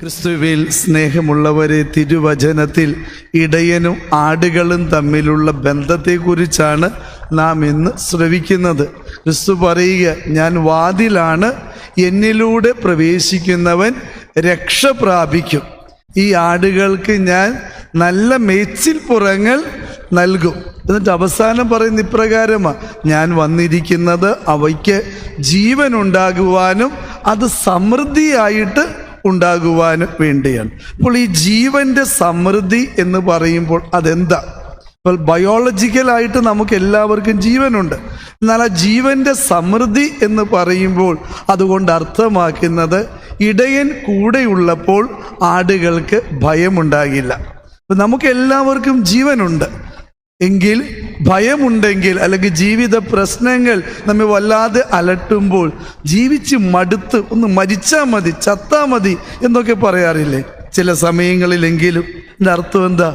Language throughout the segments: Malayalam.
ക്രിസ്തുവിൽ സ്നേഹമുള്ളവരെ തിരുവചനത്തിൽ ഇടയനും ആടുകളും തമ്മിലുള്ള ബന്ധത്തെക്കുറിച്ചാണ് നാം ഇന്ന് ശ്രവിക്കുന്നത്. ക്രിസ്തു പറയുക ഞാൻ വാതിലാണ് എന്നിലൂടെ പ്രവേശിക്കുന്നവൻ രക്ഷ പ്രാപിക്കും. ഈ ആടുകൾക്ക് ഞാൻ നല്ല മേച്ചിൽ പുറങ്ങൾ നൽകും. എന്നിട്ട് അവസാനം പറയുന്ന ഇപ്രകാരമാണ് ഞാൻ വന്നിരിക്കുന്നത് അവയ്ക്ക് ജീവൻ ഉണ്ടാകുവാനും അത് സമൃദ്ധിയായിട്ട് ഉണ്ടാകുവാനും വേണ്ടിയാണ്. അപ്പോൾ ഈ ജീവന്റെ സമൃദ്ധി എന്ന് പറയുമ്പോൾ അതെന്താ? ഇപ്പോൾ ബയോളജിക്കലായിട്ട് നമുക്ക് എല്ലാവർക്കും ജീവനുണ്ട്. എന്നാൽ ആ ജീവന്റെ സമൃദ്ധി എന്ന് പറയുമ്പോൾ അതുകൊണ്ട് അർത്ഥമാക്കുന്നത് ഇടയൻ കൂടെയുള്ളപ്പോൾ ആടുകൾക്ക് ഭയമുണ്ടാകില്ല. നമുക്ക് എല്ലാവർക്കും ജീവനുണ്ട്. എങ്കിൽ ഭയമുണ്ടെങ്കിൽ അല്ലെങ്കിൽ ജീവിത പ്രശ്നങ്ങൾ നമ്മെ വല്ലാതെ അലട്ടുമ്പോൾ ജീവിച്ച് മടുത്ത് ഒന്ന് മരിച്ചാൽ മതി ചത്താ മതി എന്നൊക്കെ പറയാറില്ലേ? ചില സമയങ്ങളിലെങ്കിലും എന്റെ അർത്ഥം എന്താ?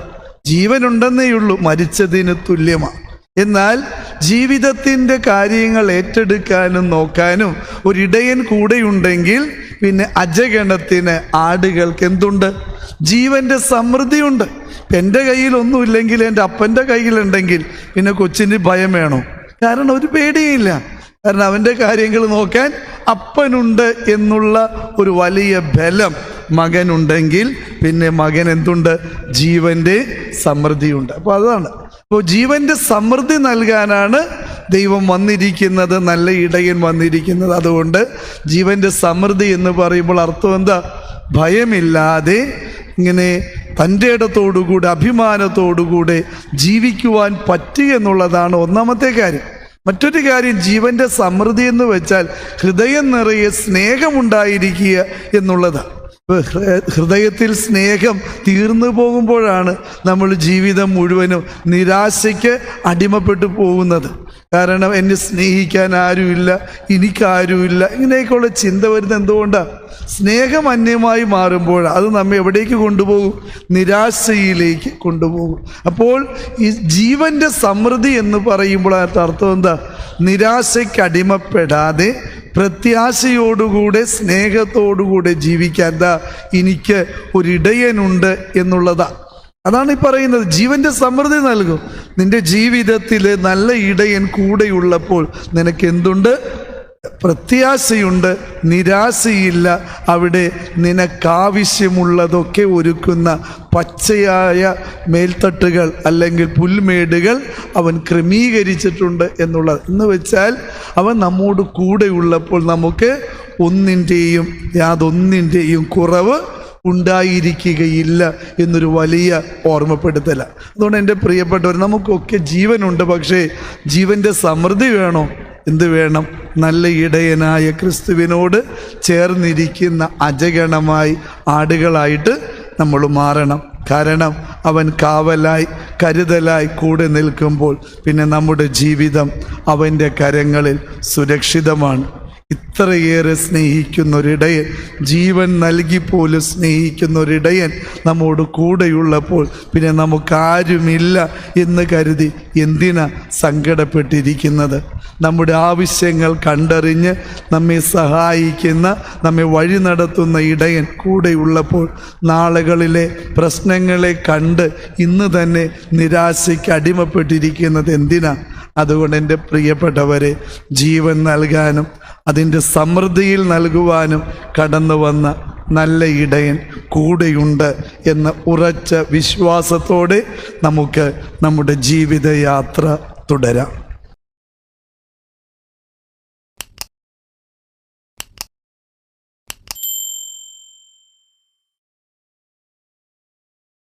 ജീവനുണ്ടെന്നേ ഉള്ളൂ മരിച്ചതിന് തുല്യമാണ് എന്നാൽ ജീവിതത്തിന്റെ കാര്യങ്ങൾ ഏറ്റെടുക്കാനും നോക്കാനും ഒരിടയൻ കൂടെയുണ്ടെങ്കിൽ പിന്നെ അജഗണത്തിന് ആടുകൾക്ക് എന്തുണ്ട്? ജീവന്റെ സമൃദ്ധിയുണ്ട്. എന്റെ കയ്യിൽ ഒന്നുമില്ലെങ്കിൽ എന്റെ അപ്പന്റെ കയ്യിലുണ്ടെങ്കിൽ പിന്നെ കൊച്ചിന് ഭയം വേണോ? കാരണം ഒരു പേടിയില്ല. കാരണം അവന്റെ കാര്യങ്ങൾ നോക്കാൻ അപ്പനുണ്ട് എന്നുള്ള ഒരു വലിയ ബലം മകനുണ്ടെങ്കിൽ പിന്നെ മകൻ എന്തുണ്ട്? ജീവന്റെ സമൃദ്ധിയുണ്ട്. അപ്പോൾ അതാണ്. അപ്പോൾ ജീവന്റെ സമൃദ്ധി നൽകാനാണ് ദൈവം വന്നിരിക്കുന്നത് നല്ല ഇടയൻ വന്നിരിക്കുന്നത്. അതുകൊണ്ട് ജീവന്റെ സമൃദ്ധി എന്ന് പറയുമ്പോൾ അർത്ഥം എന്താ? ഭയമില്ലാതെ ഇങ്ങനെ തന്റെ ഇടത്തോടുകൂടെ അഭിമാനത്തോടുകൂടെ ജീവിക്കുവാൻ പറ്റുക എന്നുള്ളതാണ് ഒന്നാമത്തെ കാര്യം. മറ്റൊരു കാര്യം ജീവന്റെ സമൃദ്ധി എന്ന് വെച്ചാൽ ഹൃദയം നിറയെ സ്നേഹമുണ്ടായിരിക്കുക എന്നുള്ളതാണ്. ഹൃദയത്തിൽ സ്നേഹം തീർന്നു പോകുമ്പോഴാണ് നമ്മൾ ജീവിതം മുഴുവനും നിരാശയ്ക്ക് അടിമപ്പെട്ടു പോകുന്നത്. കാരണം എന്നെ സ്നേഹിക്കാൻ ആരുമില്ല എനിക്കാരുമില്ല. ഇങ്ങനെയൊക്കെയുള്ള ചിന്ത വരുന്നത് എന്തുകൊണ്ടാണ് സ്നേഹം അന്യമായി മാറുമ്പോൾ അത് നമ്മെ എവിടേക്ക് കൊണ്ടുപോകും? നിരാശയിലേക്ക് കൊണ്ടുപോകും. അപ്പോൾ ഈ ജീവന്റെ സമൃദ്ധി എന്ന് പറയുമ്പോൾ അതിനകത്ത് അർത്ഥം എന്താ? നിരാശയ്ക്ക് അടിമപ്പെടാതെ പ്രത്യാശയോടുകൂടെ സ്നേഹത്തോടുകൂടെ ജീവിക്കാൻ ദാ എനിക്ക് ഒരിടയനുണ്ട് എന്നുള്ളതാ. അതാണ് ഈ പറയുന്നത്. ജീവന്റെ സമൃദ്ധി നൽകും. നിന്റെ ജീവിതത്തിൽ നല്ല ഇടയൻ കൂടെയുള്ളപ്പോൾ നിനക്ക് എന്തുണ്ട്? പ്രത്യാശയുണ്ട് നിരാശയില്ല. അവിടെ നിനക്കാവശ്യമുള്ളതൊക്കെ ഒരുക്കുന്ന പച്ചയായ മേൽത്തട്ടുകൾ അല്ലെങ്കിൽ പുൽമേടുകൾ അവൻ ക്രമീകരിച്ചിട്ടുണ്ട് എന്നുള്ളത്. എന്ന് വെച്ചാൽ അവൻ നമ്മോട് കൂടെയുള്ളപ്പോൾ നമുക്ക് ഒന്നിന്റെയും യാതൊന്നിന്റെയും കുറവ് ഉണ്ടായിരിക്കുകയില്ല എന്നൊരു വലിയ ഓർമ്മപ്പെടുത്തല. അതുകൊണ്ട് എന്റെ പ്രിയപ്പെട്ടവർ നമുക്കൊക്കെ ജീവനുണ്ട് പക്ഷേ ജീവന്റെ സമൃദ്ധി വേണോ? എന്ത് വേണം? നല്ല ഇടയനായ ക്രിസ്തുവിനോട് ചേർന്നിരിക്കുന്ന അജഗണമായി ആടുകളായിട്ട് നമ്മൾ മാറണം. കാരണം അവൻ കാവലായി കരുതലായി കൂടെ നിൽക്കുമ്പോൾ പിന്നെ നമ്മുടെ ജീവിതം അവന്റെ കരങ്ങളിൽ സുരക്ഷിതമാണ്. ഇത്രയേറെ സ്നേഹിക്കുന്ന ഒരിടയൻ ജീവൻ നൽകി പോലും സ്നേഹിക്കുന്ന ഒരിടയൻ നമ്മോട് കൂടെയുള്ളപ്പോൾ പിന്നെ നമുക്കാരുമില്ല എന്ന് കരുതി എന്തിനാ സങ്കടപ്പെട്ടിരിക്കുന്നത്? നമ്മുടെ ആവശ്യങ്ങൾ കണ്ടറിഞ്ഞ് നമ്മെ സഹായിക്കുന്ന നമ്മെ വഴി നടത്തുന്ന ഇടയൻ കൂടെയുള്ളപ്പോൾ നാളുകളിലെ പ്രശ്നങ്ങളെ കണ്ട് ഇന്ന് തന്നെ നിരാശയ്ക്ക് അടിമപ്പെട്ടിരിക്കുന്നത് എന്തിനാ? അതുകൊണ്ട് എന്റെ പ്രിയപ്പെട്ടവരെ ജീവൻ നൽകാനും അതിന്റെ സമൃദ്ധിയിൽ നൽകുവാനും കടന്നു വന്ന നല്ല ഇടയൻ കൂടെയുണ്ട് എന്ന ഉറച്ച വിശ്വാസത്തോടെ നമുക്ക് നമ്മുടെ ജീവിതയാത്ര തുടരാം.